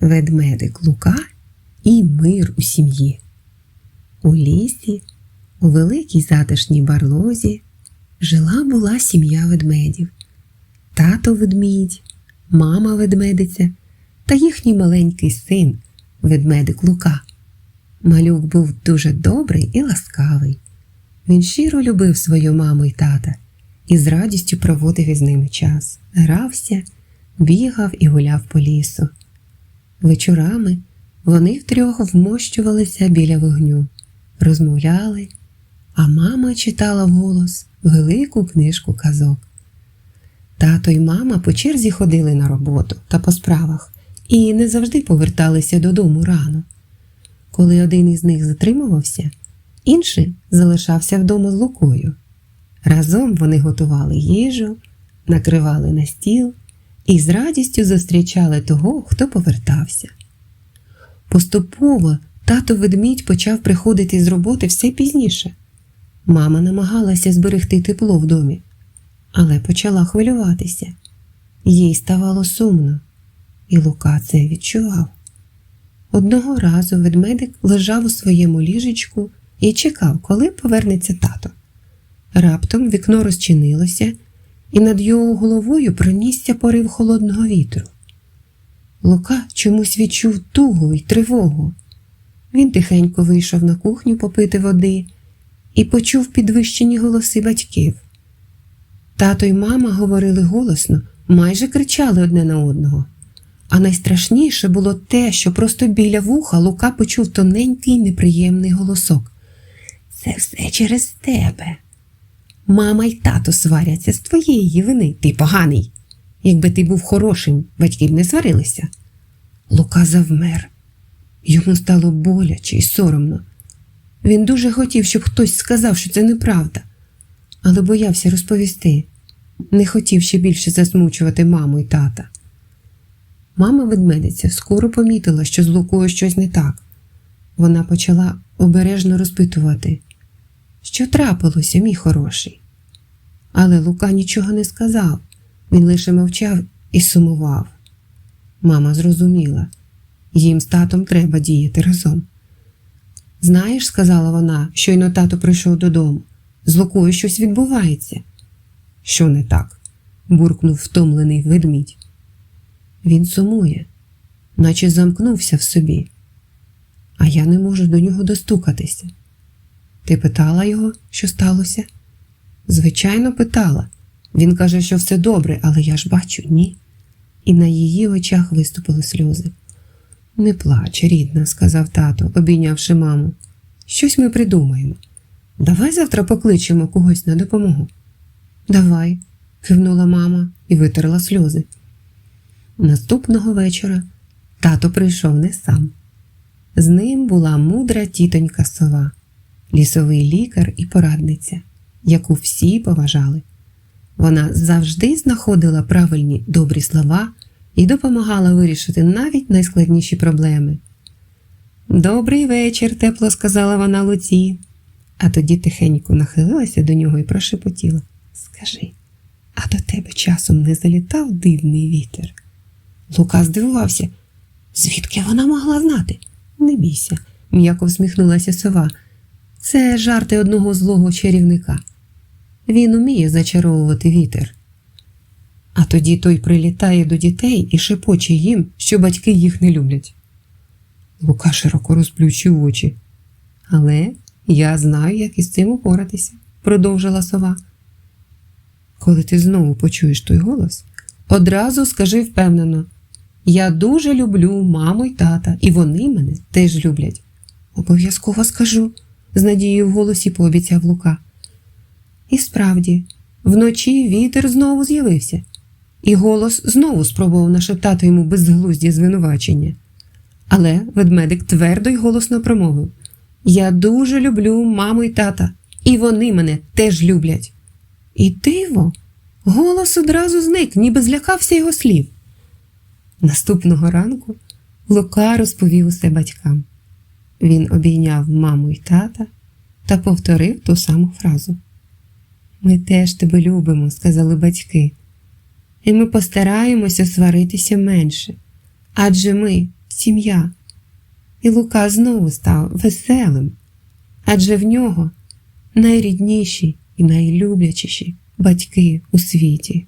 ведмедик Лука і мир у сім'ї. У лісі, у великій затишній барлозі, жила була сім'я ведмедів, тато ведмідь, мама ведмедиця та їхній маленький син, ведмедик Лука. Малюк був дуже добрий і ласкавий. Він щиро любив свою маму і тата і з радістю проводив із ними час, грався, бігав і гуляв по лісу. Вечорами вони втрьох вмощувалися біля вогню, розмовляли, а мама читала вголос велику книжку казок. Тато й мама по черзі ходили на роботу та по справах і не завжди поверталися додому рано. Коли один із них затримувався, інший залишався вдома з лукою. Разом вони готували їжу, накривали на стіл і з радістю зустрічали того, хто повертався. Поступово тато ведмідь почав приходити з роботи все пізніше. Мама намагалася зберегти тепло в домі, але почала хвилюватися. Їй ставало сумно, і Лука це відчував. Одного разу ведмедик лежав у своєму ліжечку і чекав, коли повернеться тато. Раптом вікно розчинилося, і над його головою пронісся порив холодного вітру. Лука чомусь відчув тугу й тривогу. Він тихенько вийшов на кухню попити води і почув підвищені голоси батьків. Тато й мама говорили голосно, майже кричали одне на одного. А найстрашніше було те, що просто біля вуха Лука почув тоненький неприємний голосок. Це все через тебе. Мама й тато сваряться з твоєї вини, ти поганий. Якби ти був хорошим, батьки б не сварилися. Лука завмер. Йому стало боляче і соромно. Він дуже хотів, щоб хтось сказав, що це неправда, але боявся розповісти, не хотів ще більше засмучувати маму і тата. Мама ведмедиця скоро помітила, що з Лукою щось не так. Вона почала обережно розпитувати, що трапилося, мій хороший. Але Лука нічого не сказав, він лише мовчав і сумував. Мама зрозуміла, їм з татом треба діяти разом. Знаєш, сказала вона, щойно тато прийшов додому, з Лукою щось відбувається. Що не так? буркнув втомлений ведмідь. Він сумує, наче замкнувся в собі, а я не можу до нього достукатися. Ти питала його, що сталося? Звичайно, питала. Він каже, що все добре, але я ж бачу, ні. І на її очах виступили сльози. Не плач, рідна, сказав тато, обійнявши маму. Щось ми придумаємо. Давай завтра покличемо когось на допомогу. Давай, кивнула мама і витерла сльози. Наступного вечора тато прийшов не сам. З ним була мудра тітонька сова, лісовий лікар і порадниця, яку всі поважали. Вона завжди знаходила правильні добрі слова і допомагала вирішити навіть найскладніші проблеми. Добрий вечір, тепло сказала вона Луці, а тоді тихенько нахилилася до нього і прошепотіла Скажи, а до тебе часом не залітав дивний вітер? Лука здивувався. Звідки вона могла знати? Не бійся, м'яко всміхнулася сова. Це жарти одного злого чарівника. Він уміє зачаровувати вітер. А тоді той прилітає до дітей і шепоче їм, що батьки їх не люблять. Лука широко розплющив очі. Але я знаю, як із цим упоратися, продовжила сова. Коли ти знову почуєш той голос, одразу скажи впевнено. Я дуже люблю маму й тата, і вони мене теж люблять. Обов'язково скажу, з надією в голосі пообіцяв Лука. І справді, вночі вітер знову з'явився, і голос знову спробував нашептати йому безглузді звинувачення. Але ведмедик твердо й голосно промовив Я дуже люблю маму й тата, і вони мене теж люблять. І диво, голос одразу зник, ніби злякався його слів. Наступного ранку Лука розповів усе батькам. Він обійняв маму й тата та повторив ту саму фразу. Ми теж тебе любимо, сказали батьки, і ми постараємося сваритися менше, адже ми сім'я. І Лука знову став веселим, адже в нього найрідніші і найлюблячіші батьки у світі.